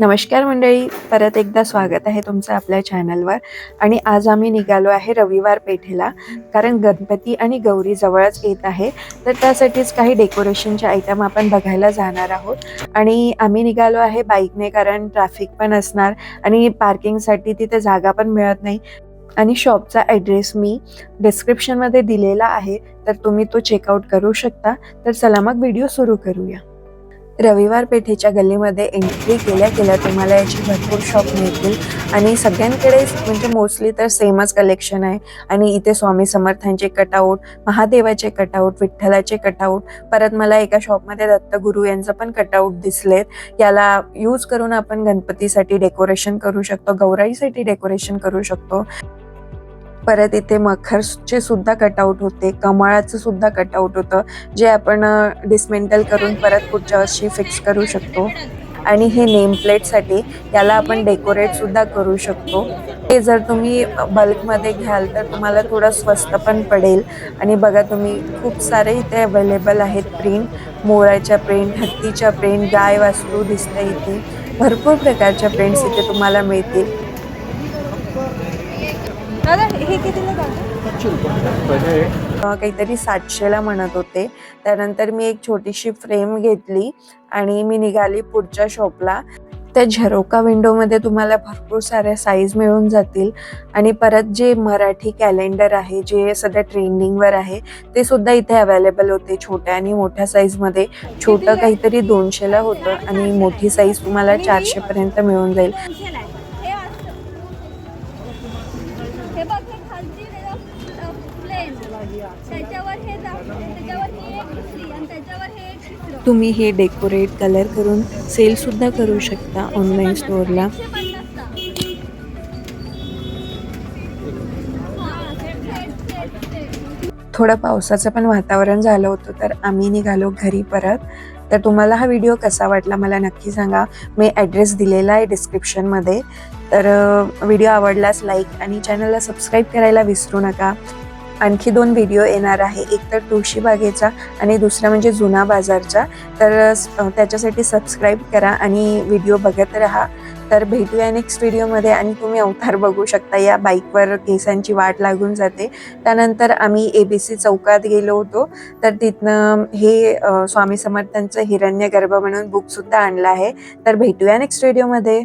नमस्कार मंडळी परत एकदा स्वागत आहे तुमचं आपल्या चॅनलवर आणि आज आम्ही निघालो आहे रविवार पेठेला कारण गणपती आणि गौरी जवळच येत आहे. तर त्यासाठीच काही डेकोरेशनचे आयटम आपण बघायला जाणार आहोत. आणि आम्ही निघालो आहे बाईकने कारण ट्रॅफिक पण असणार आणि पार्किंगसाठी तिथे जागा पण मिळत नाही. आणि शॉपचा ॲड्रेस मी डिस्क्रिप्शनमध्ये दिलेला आहे. तर तुम्ही तो चेकआउट करू शकता. तर चला मग व्हिडिओ सुरू करूया. रविवार पेठेच्या गल्लीमध्ये एंट्री केल्या केल्या तुम्हाला याची भरपूर शॉप मिळतील. आणि सगळ्यांकडे म्हणजे मोस्टली तर सेमच कलेक्शन आहे. आणि इथे स्वामी समर्थांचे कटआउट महादेवाचे कटआउट विठ्ठलाचे कटआउट परत मला एका शॉपमध्ये दत्तगुरू यांचं पण कटआउट दिसलेत. याला यूज करून आपण गणपतीसाठी डेकोरेशन करू शकतो गौराईसाठी डेकोरेशन करू शकतो. परत इथे मखरचे सुद्धा कटआउट होते कमळाचं सुद्धा कटआउट होतं जे आपण डिसमेंटल करून परत पुढच्या वर्षी फिक्स करू शकतो. आणि हे नेम प्लेटसाठी याला आपण डेकोरेट सुद्धा करू शकतो. हे जर तुम्ही बल्कमध्ये घ्याल तर तुम्हाला थोडं स्वस्त पण पडेल. आणि बघा तुम्ही खूप सारे इथे अवेलेबल आहेत प्रिंट मोराच्या प्रिंट हत्तीच्या प्रिंट गाय वासरू दिसतं इथे. भरपूर प्रकारच्या प्रिंट्स इथे तुम्हाला मिळतील. दादा हे कितीला काहीतरी सातशेला म्हणत होते. त्यानंतर मी एक छोटीशी फ्रेम घेतली आणि मी निघाली पुढच्या शॉपला. त्या झरोका विंडोमध्ये तुम्हाला भरपूर साऱ्या साईज मिळून जातील. आणि परत जे मराठी कॅलेंडर आहे जे सध्या ट्रेंडिंगवर आहे ते सुद्धा इथे अवेलेबल होते छोट्या आणि मोठ्या साईजमध्ये छोटं काहीतरी दोनशेला होतं आणि मोठी साईज तुम्हाला चारशेपर्यंत मिळून जाईल. हे बघ हे खालची प्लेन त्याच्यावर हे त्याच्यावर ही एक दुसरी आणि त्याच्यावर हे एक तिसरं तुम्ही हे डेकोरेट कलर करून सेलसुद्धा करू शकता ऑनलाईन स्टोअरला एकशे पन्नासचा. हा, सेट, सेट, सेट, सेट. थोडं पावसाचं पण वातावरण झालं होतं तर आम्ही निघालो घरी परत तर तुम्हाला हा व्हिडिओ कसा वाटला मला नक्की सांगा. मी ॲड्रेस दिलेला आहे डिस्क्रिप्शनमध्ये तर व्हिडिओ आवडलाच लाईक आणि चॅनलला सबस्क्राईब करायला विसरू नका. आणखी दोन व्हिडिओ येणार आहे. एक तर तुळशीबागेचा आणि दुसरा म्हणजे जुना बाजारचा. तर त्याच्यासाठी सबस्क्राईब करा आणि व्हिडिओ बघत राहा. तर भेटूया नेक्स्ट व्हिडिओमध्ये आणि तुम्ही अवतार बघू शकता. या बाईकवर केसांची वाट लागून जाते. त्यानंतर आम्ही ए बी सी चौकात गेलो होतो. तर तिथनं हे स्वामी समर्थांचं हिरण्य गर्भ म्हणून बुकसुद्धा आणलं आहे. तर भेटूया नेक्स्ट व्हिडिओमध्ये